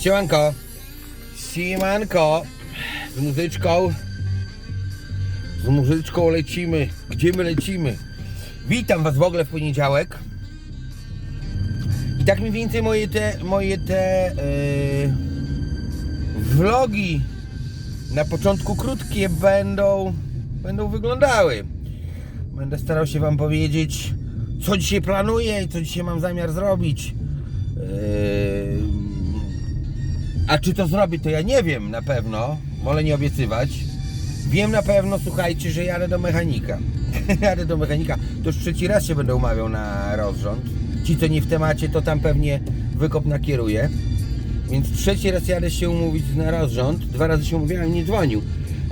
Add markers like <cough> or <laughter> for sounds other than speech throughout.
Siemanko. Siemanko. Z muzyczką. Z muzyczką lecimy. Gdzie my lecimy? Witam Was w ogóle w poniedziałek. I tak mniej więcej moje te, moje te yy, vlogi na początku krótkie będą, będą wyglądały. Będę starał się Wam powiedzieć, co dzisiaj planuję i co dzisiaj mam zamiar zrobić. Yy, a czy to zrobię, to ja nie wiem na pewno. Wolę nie obiecywać. Wiem na pewno, słuchajcie, że jadę do mechanika. <laughs> jadę do mechanika. To już trzeci raz się będę umawiał na rozrząd. Ci, co nie w temacie, to tam pewnie wykop nakieruje. Więc trzeci raz jadę się umówić na rozrząd. Dwa razy się umówiłem, nie dzwonił.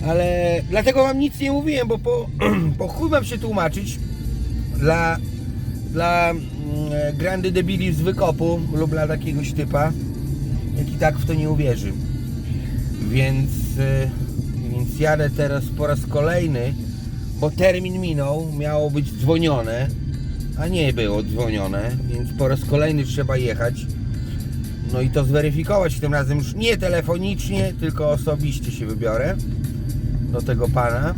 Ale dlatego wam nic nie mówiłem, bo po, <clears throat> po chuj mam się tłumaczyć dla, dla mm, grandy debili z wykopu lub dla jakiegoś typa, jak i tak w to nie uwierzy. Więc, y, więc jadę teraz po raz kolejny, bo termin minął, miało być dzwonione, a nie było dzwonione, więc po raz kolejny trzeba jechać. No i to zweryfikować tym razem już nie telefonicznie, tylko osobiście się wybiorę do tego pana.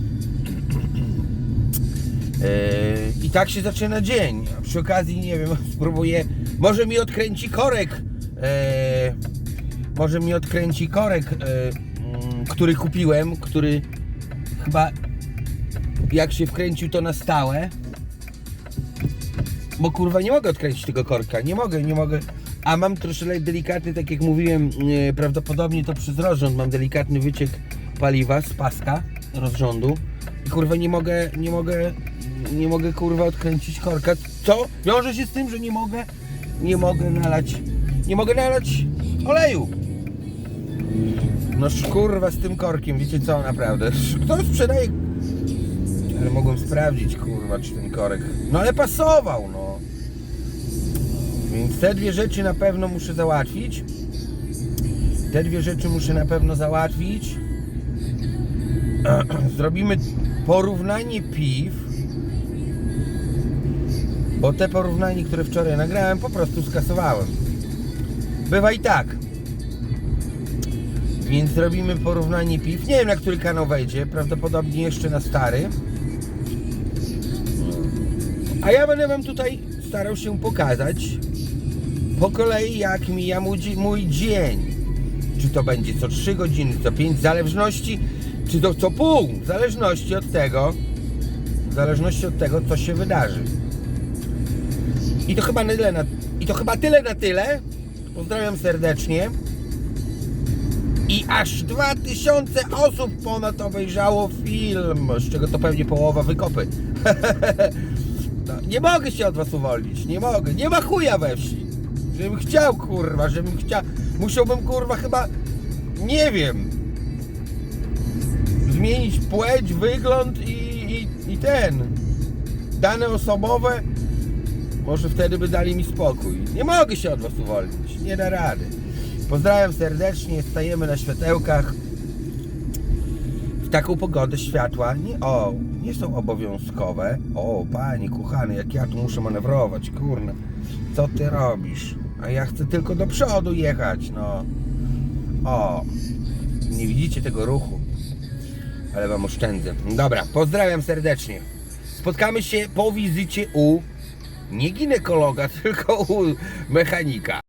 Yy, I tak się zaczyna dzień. A przy okazji, nie wiem, <laughs> spróbuję. Może mi odkręci korek. Yy, może mi odkręci korek, yy, mm, który kupiłem, który chyba jak się wkręcił to na stałe. Bo kurwa nie mogę odkręcić tego korka. Nie mogę, nie mogę. A mam troszkę delikatny, tak jak mówiłem, prawdopodobnie to przez rozrząd mam delikatny wyciek paliwa z paska rozrządu. I kurwa nie mogę, nie mogę, nie mogę kurwa odkręcić korka. Co? Wiąże się z tym, że nie mogę, nie mogę nalać, nie mogę nalać oleju. No kurwa z tym korkiem, wiecie co naprawdę? Kto sprzedaje? Ale mogłem sprawdzić kurwa, czy ten korek. No ale pasował, no. Więc te dwie rzeczy na pewno muszę załatwić. Te dwie rzeczy muszę na pewno załatwić. <clears throat> Zrobimy porównanie piw. Bo te porównanie, które wczoraj nagrałem, po prostu skasowałem. Bywa i tak. Więc zrobimy porównanie piw. Nie wiem na który kanał wejdzie, prawdopodobnie jeszcze na stary. A ja będę wam tutaj starał się pokazać po kolei jak mija mój, mój dzień. Czy to będzie co 3 godziny, co 5, w zależności, czy to co pół, w zależności od tego, w zależności od tego, co się wydarzy. I to chyba tyle na, i to chyba tyle na tyle. Pozdrawiam serdecznie. I aż 2000 osób ponad obejrzało film, z czego to pewnie połowa wykopy. <laughs> No, nie mogę się od was uwolnić, nie mogę. Nie ma chuja we wsi. Żebym chciał, kurwa, żebym chciał. Musiałbym, kurwa, chyba, nie wiem, zmienić płeć, wygląd i, i, i ten. Dane osobowe, może wtedy by dali mi spokój. Nie mogę się od was uwolnić, nie da rady. Pozdrawiam serdecznie, stajemy na światełkach. W taką pogodę światła nie, o, nie są obowiązkowe. O, panie kochany, jak ja tu muszę manewrować, kurna. Co ty robisz? A ja chcę tylko do przodu jechać, no. O, nie widzicie tego ruchu, ale wam oszczędzę. Dobra, pozdrawiam serdecznie. Spotkamy się po wizycie u nie ginekologa, <laughs> tylko u mechanika.